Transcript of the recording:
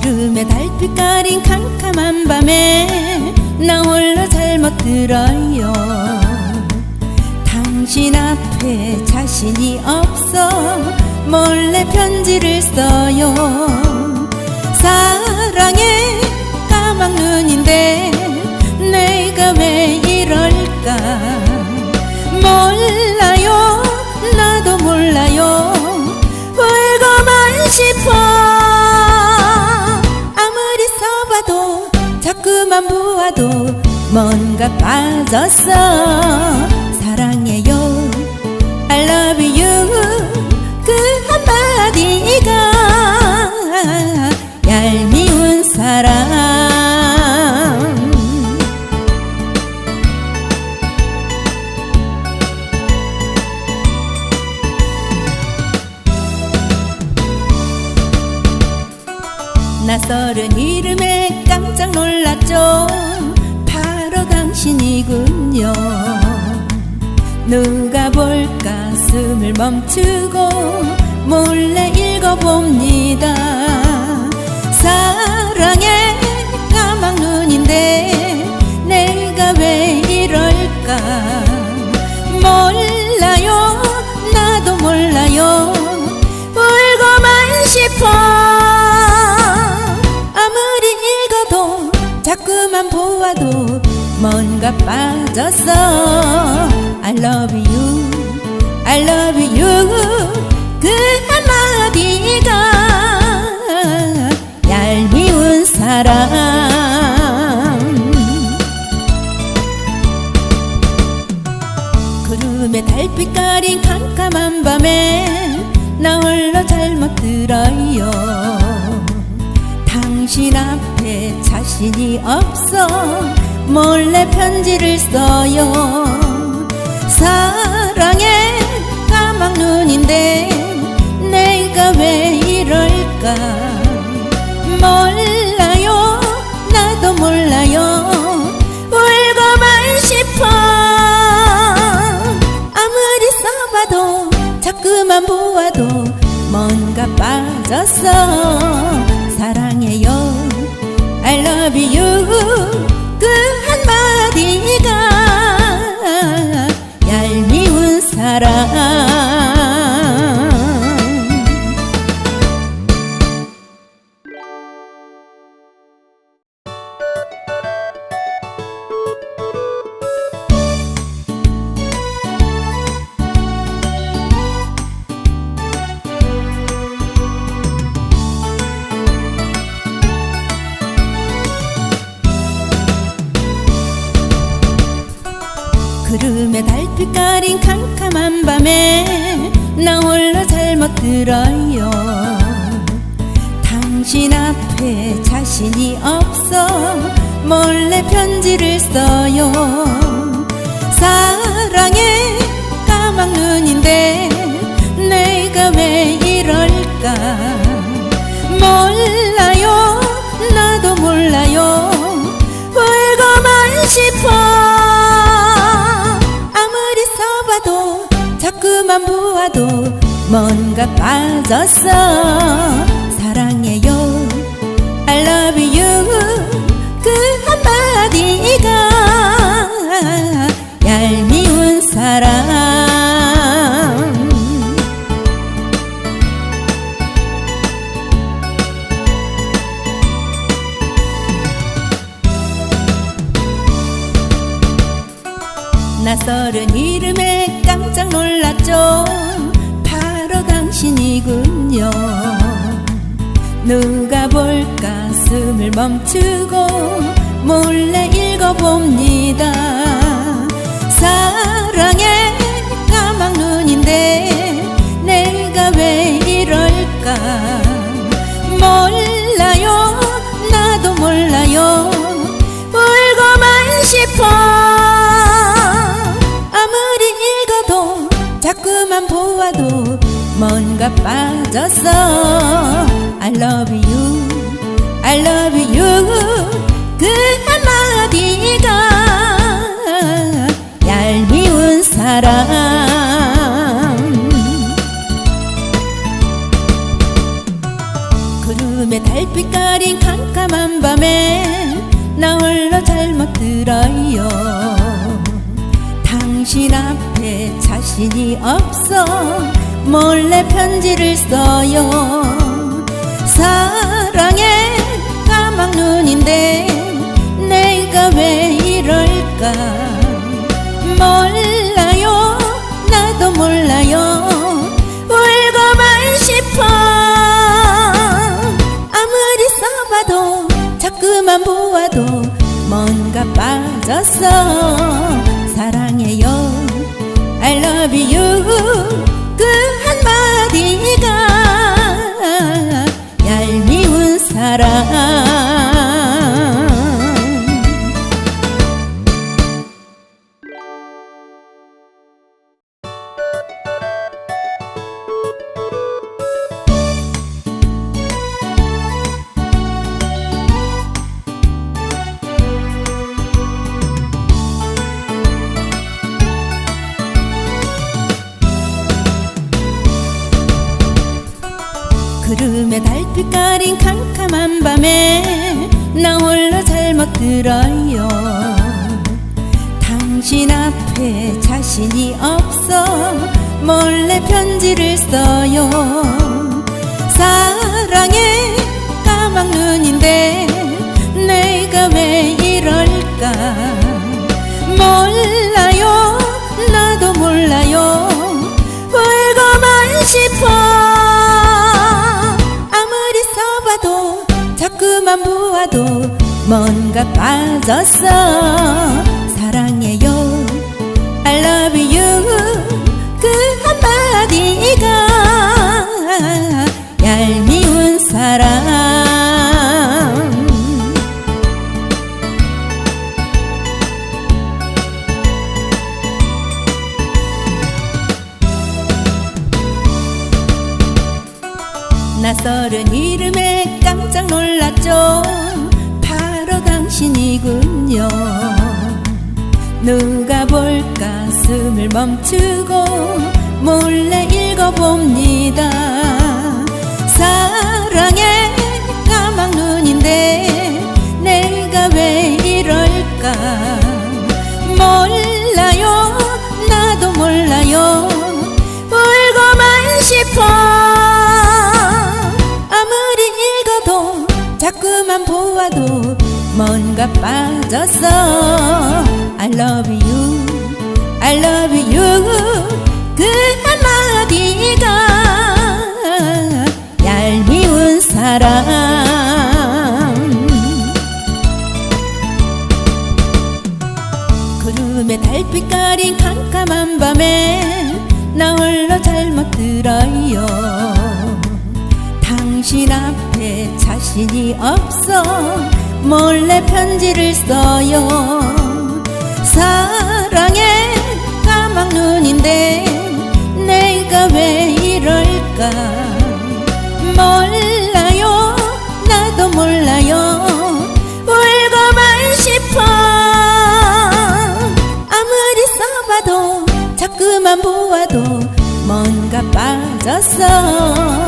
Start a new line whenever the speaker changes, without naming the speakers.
구름에 달빛 가린 캄캄한 밤에 나 홀로 잘못 들어요. 당신 앞에 자신이 없어 몰래 편지를 써요. 사랑의 까막눈인데 내가 왜 이럴까 자꾸만 보아도 뭔가 빠졌어. 사랑해요. I love you. 그 한마디가 당신이군요. 누가 볼까 숨을 멈추고 몰래 읽어봅니다. 사랑의 까막 눈인데 내가 왜 이럴까? 몰라요. 나도 몰라요. 울고만 싶어 뭔가 빠졌어 I love you I love you. 그 한마디가 얄미운 사랑 구름에 달빛 가린 캄캄한 밤에 나 홀로 잘못 들어요. 당신 앞에 자신이 없어 몰래 편지를 써요. 사랑의 까막눈인데 내가 왜 이럴까? 몰라요. 나도 몰라요. 울고만 싶어. 아무리 써봐도 자꾸만 보아도 뭔가 빠졌어 빛 가린 캄캄한 밤에 나 홀로 잘못 들어요. 당신 앞에 자신이 없어 몰래 편지를 써요. 사랑의 까막눈인데 내가 왜 이럴까 보아도 뭔가 빠졌어. 사랑해요. I love you. 그 한마디가 얄미운 사랑 낯설은 이름에 깜짝 놀랐죠 당신이군요. 누가 볼까 숨을 멈추고 몰래 읽어봅니다. 사랑의 까막눈인데 내가 왜 이럴까? 몰라요. 나도 몰라요. 울고만 싶어. 자꾸만 보아도 뭔가 빠졌어 I love you I love you. 그 한마디가 얄미운 사랑 구름에 달빛 가린 캄캄한 밤에 나 홀로 잘못 들어요. 당신 앞에 자신이 없어 몰래 편지를 써요. 사랑의 까막 눈인데 내가 왜 이럴까? 몰라요. 나도 몰라요. 울고만 싶어. 아무리 써봐도 자꾸만 보아도 뭔가 빠졌어. 사랑해요. I love you 그 한마디가 얄미운 사랑 구름에 달빛 가린 캄캄한 밤에 나 홀로 잘못 들어요. 당신 앞에 자신이 없어 몰래 편지를 써요. 사랑의 까막눈인데 내가 왜 이럴까 뭔가 빠졌어 이군요. 누가 볼까 숨을 멈추고 몰래 읽어봅니다. 사랑의 까막눈인데 내가 왜 이럴까? 몰라요 나도 몰라요. 울고만 싶어. 아무리 읽어도 자꾸만 보아도 뭔가 빠졌어 I love you I love you. 그 한마디가 얄미운 사랑 구름에 달빛 가린 캄캄한 밤에 나 홀로 잘못 들어요. 당신 앞에 자신이 없어 몰래 편지를 써요. 사랑의 까막눈인데 내가 왜 이럴까? 몰라요 나도 몰라요. 울고만 싶어. 아무리 써봐도 자꾸만 보아도 뭔가 빠졌어